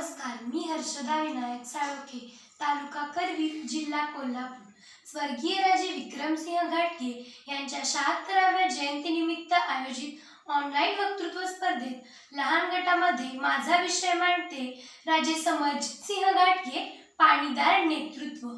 नमस्कार मी हर्षदा विनायक साळोखे तालुका करवीर जिल्हा कोल्हापूर. स्वर्गीय राजे विक्रमसिंह घाटगे यांच्या शहात्तराव्या जयंतीनिमित्त आयोजित ऑनलाईन वक्तृत्व स्पर्धेत लहान गटामध्ये माझा विषय मांडते राजे समरजितसिंह घाटगे पाणीदार नेतृत्व.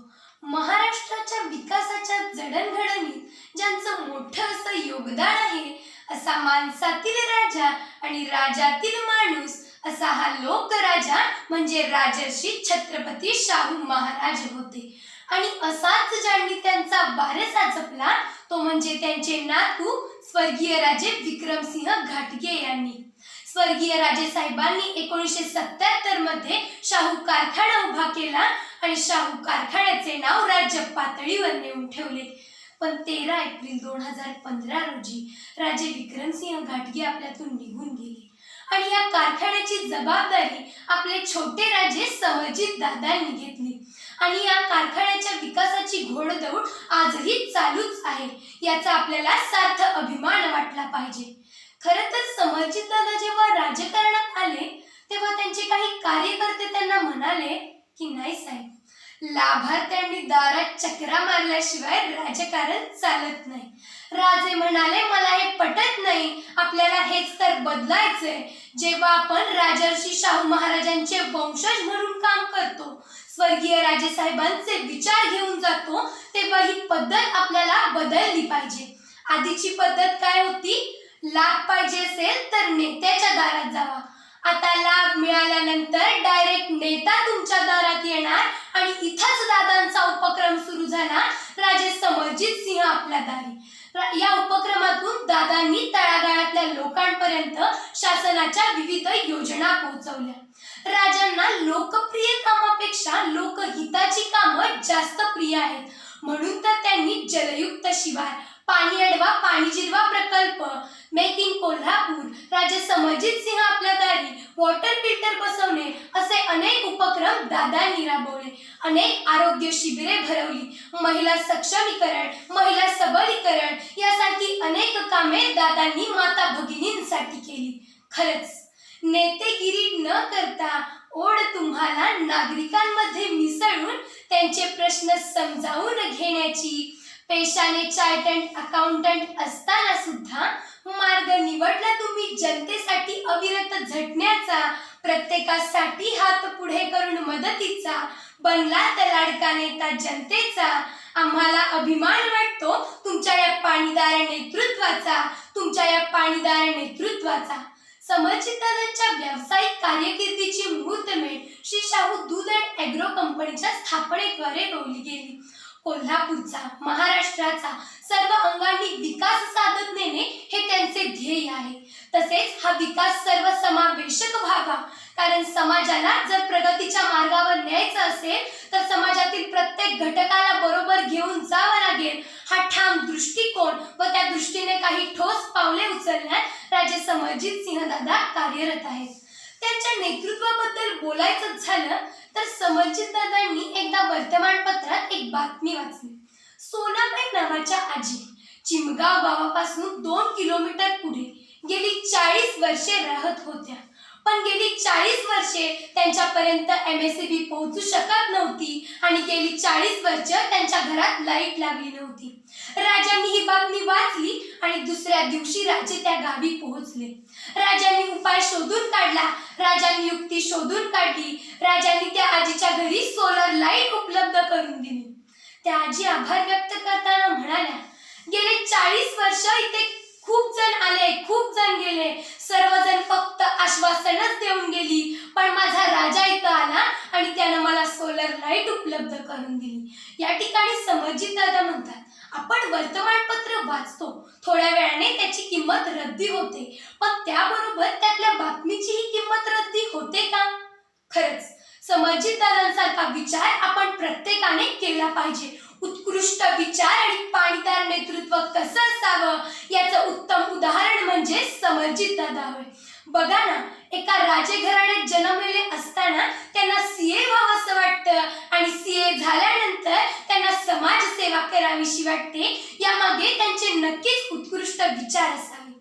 महाराष्ट्राच्या विकासाच्या जडणघडणीत ज्यांचं मोठं असं योगदान आहे असा माणसातील राजा आणि राजातील माणूस असा हा लोकराजा म्हणजे राजर्षी छत्रपती शाहू महाराज होते. आणि असाच ज्यांनी त्यांचा वारसा जपला तो म्हणजे त्यांचे नातू स्वर्गीय राजे विक्रमसिंह घाटगे यांनी. स्वर्गीय राजे साहेबांनी एकोणीसशे सत्याहत्तरमध्ये शाहू कारखाना उभा केला आणि शाहू कारखान्याचे नाव राज्य पातळीवर नेऊन ठेवले. पण तेरा एप्रिल दोन हजार पंधरा रोजी राजे विक्रमसिंह घाटगे आपल्यातून निघून गेले. आणि या कारखान्याची जबाबदारी आपले छोटे राजे सहजित दादांनी घेतली. आणि या कारखान्याच्या विकासाची घोडदौड आजही चालूच आहे याचा आपल्याला सार्थ अभिमान वाटला पाहिजे. खरं तर समरजित दादा जेव्हा राजकारणात आले तेव्हा त्यांचे काही कार्यकर्ते त्यांना म्हणाले की नाही साहेब लाभार्थ्यांनी दारात चक्रा मारल्याशिवाय राजकारण चालत नाही. राजे म्हणाले मला हे पटत नाही. आपल्याला हेच तर बदलायचंय. जेव्हा आपण राजर्षी शाहू महाराजांचे वंशज म्हणून काम करतो स्वर्गीय राजे साहेबांचे विचार घेऊन जातो तेव्हा ही पद्धत आपल्याला बदलली पाहिजे. आधीची पद्धत काय होती? लाभ पाहिजे असेल तर नेत्याच्या दारात जावा. आता लाभ मिळाल्यानंतर डायरेक्ट नेता तुमच्या दारात येणार आणि इथंच दादांचा उपक्रम सुरू झाला. राजे समरजित सिंह आपल्या दारी. या उपक्रमातून दादांनी तळागाळातल्या लोकांपर्यंत शासनाच्या विविध योजना पोहोचवल्या. राजांना लोकप्रिय कामापेक्षा लोकहिताची कामं जास्त प्रिय आहेत. म्हणून तर त्यांनी जलयुक्त शिवार पाणी अडवा पाणी जिरवा प्रकल्प मेक इन कोल्हापूर राजे समरजित सिंह आपल्या दारी वॉटर फिल्टर बसवणे अनेक उपक्रम दादांनी राबवले अनेक आरोग्य शिबिरे भरवली. महिला सक्षमीकरण महिला सबलीकरण यासारखी अनेक कामे दादांनी माता भगिनींसाठी केली. खरंच नेतेगिरी न करता ओढ तुम्हाला नागरिकांमध्ये मिसळून त्यांचे प्रश्न समजावून घेण्याची पेशाने चार्टर्ड अकाउंटंट असताना सुद्धा मार्ग निवडला तुम्ही जनतेसाठी अविरत झटण्याचा प्रत्येकासाठी हात पुढे करून मदतीचा बनला तर लाडका नेता जनतेचा. आम्हाला अभिमान वाटतो तुमच्या या पाणीदार नेतृत्वाचा तुमच्या या पाणीदार नेतृत्वाचा. समरजितदादांच्या व्यावसायिक कार्यकिर्दीची मुहूर्तमेढ श्री शाहू दूध अँड ॲग्रो कंपनीच्या स्थापनेद्वारे रोवली गेली. कोल्हापूरचा महाराष्ट्राचा सर्व अंगांनी विकास साधत नेणे हे त्यांचे ध्येय आहे. तसेच हा विकास सर्व समावेशक व्हावा कारण समाजाला जर प्रगतीच्या मार्गावर न्यायचं असेल तर समाजातील प्रत्येक घटकाला बरोबर घेऊन जावं लागेल. हा ठाम दृष्टिकोन व त्या दृष्टीने काही ठोस पावले उचलण्यात राजे समरजित सिंह दादा कार्यरत आहेत. त्यांच्या नेतृत्वाबद्दल बोलायचं झालं तर समरजित दादांनी एकदा वर्तमानपत्रात एक बातमी वाचली. सोनाबाई नावाच्या आजी चिमगाव गावापासून दोन किलोमीटर पुढे गेली चाळीस वर्षे राहत होत्या. पण गेली चाळीस वर्षे त्यांच्यापर्यंत एम एस सी बी पोहोचू शकत नव्हती आणि गेली चाळीस वर्ष त्यांच्या घरात लाइट लागली नव्हती. राजांनी ही बातमी वाचली आणि दुसऱ्या दिवशी राजे त्या गावी पोहोचले. राजांनी उपाय शोधून काढला. राजांनी युक्ती शोधून काढली. राजांनी त्या आजीच्या घरी सोलर लाइट उपलब्ध करून दिली. त्या आजी आभार व्यक्त करताना म्हणाल्या गेले चाळीस वर्ष इथे खूप जण आले खूप जण गेले. सर्वजण फक्त आश्वासनच देऊन गेली. पण माझा राजा इथं आला आणि त्यानं मला सोलर लाइट उपलब्ध करून दिली. या ठिकाणी समरजित दादा म्हणतात आपण वर्तमानपत्र वाचतो. थोड्या वेळाने त्याची किंमत रद्दी होते. पण त्याबरोबर त्यातल्या बातमीचीही किंमत रद्दी होते का? खरंच समरजित दादांसारखा विचार आपण प्रत्येकाने केला पाहिजे. उत्कृष्ट विचार आणि पाणीदार नेतृत्व कसं असावं? याचं उत्तम उदाहरण म्हणजे समरजित दादा होय. बघा ना एका राजघराण्यात जन्मलेले असताना त्यांना सीए व्हावं असं वाटतं आणि सीए झाल्यानंतर त्यांना समाजसेवा करावीशी वाटते. यामागे त्यांचे नक्कीच उत्कृष्ट विचार असावे.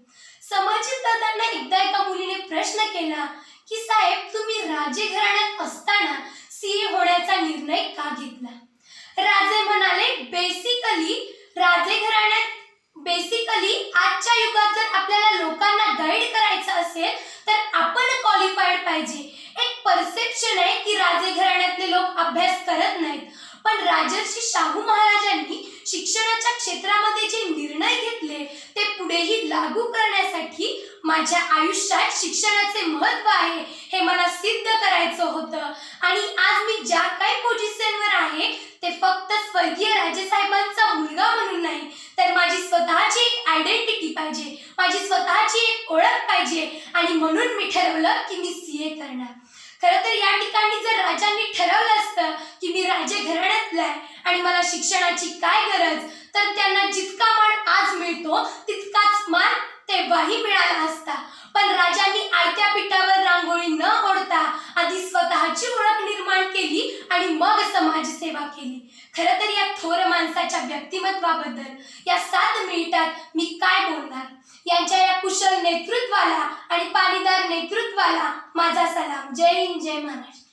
समरजित दादांना एकदा एका मुलीने प्रश्न केला की साहेब तुम्ही राजे घराण्यात असताना सीए होण्याचा निर्णय का घेतला? राजे म्हणाले बेसिकली राजे घराण्यात बेसिकली आजच्या युगात जर आपल्याला लोकांना गाईड करायचं असेल तर आपण क्वालिफाईड पाहिजे. एक परसेप्शन आहे की राजे घराण्यातले लोक अभ्यास करत नाहीत. पण राजर्षी शाहू महाराजांनी शिक्षणाच्या क्षेत्रामध्ये जे निर्णय घेतले ते पुढेही लागू करण्यासाठी माझ्या आयुष्यात शिक्षणाचे महत्त्व आहे. हे मला सिद्ध करायचं होतं आणि आज मी ज्या काही पोझिशनवर आहे ते फक्त स्वर्गीय राजेसाहेबांचा मुलगा म्हणून नाही तर माझी स्वतःची एक आयडेंटिटी पाहिजे माझी स्वतःची एक ओळख पाहिजे. आणि म्हणून मी ठरवलं की मी सी ए करणार. खरं तर या ठिकाणी जर राजांनी ठरवलं असतं की मी राजे घराण्यातला आहे आणि मला शिक्षणाची काय गरज तर त्यांना जितका मान आज मिळतो तितकाच मान तेव्हाही मिळाला असता पण राजांनी आयत्या पिठावर रांगोळी न ओढता आधी स्वतःची ओळख निर्माण केली आणि मग समाजसेवा केली खरं तर या थोर माणसाच्या व्यक्तिमत्वाबद्दल या सात मिनिटात मी काय बोलणार? यांच्या या कुशल नेतृत्वाला आणि पाणीदार नेतृत्वाला माझा सलाम. जय हिंद जय महाराष्ट्र.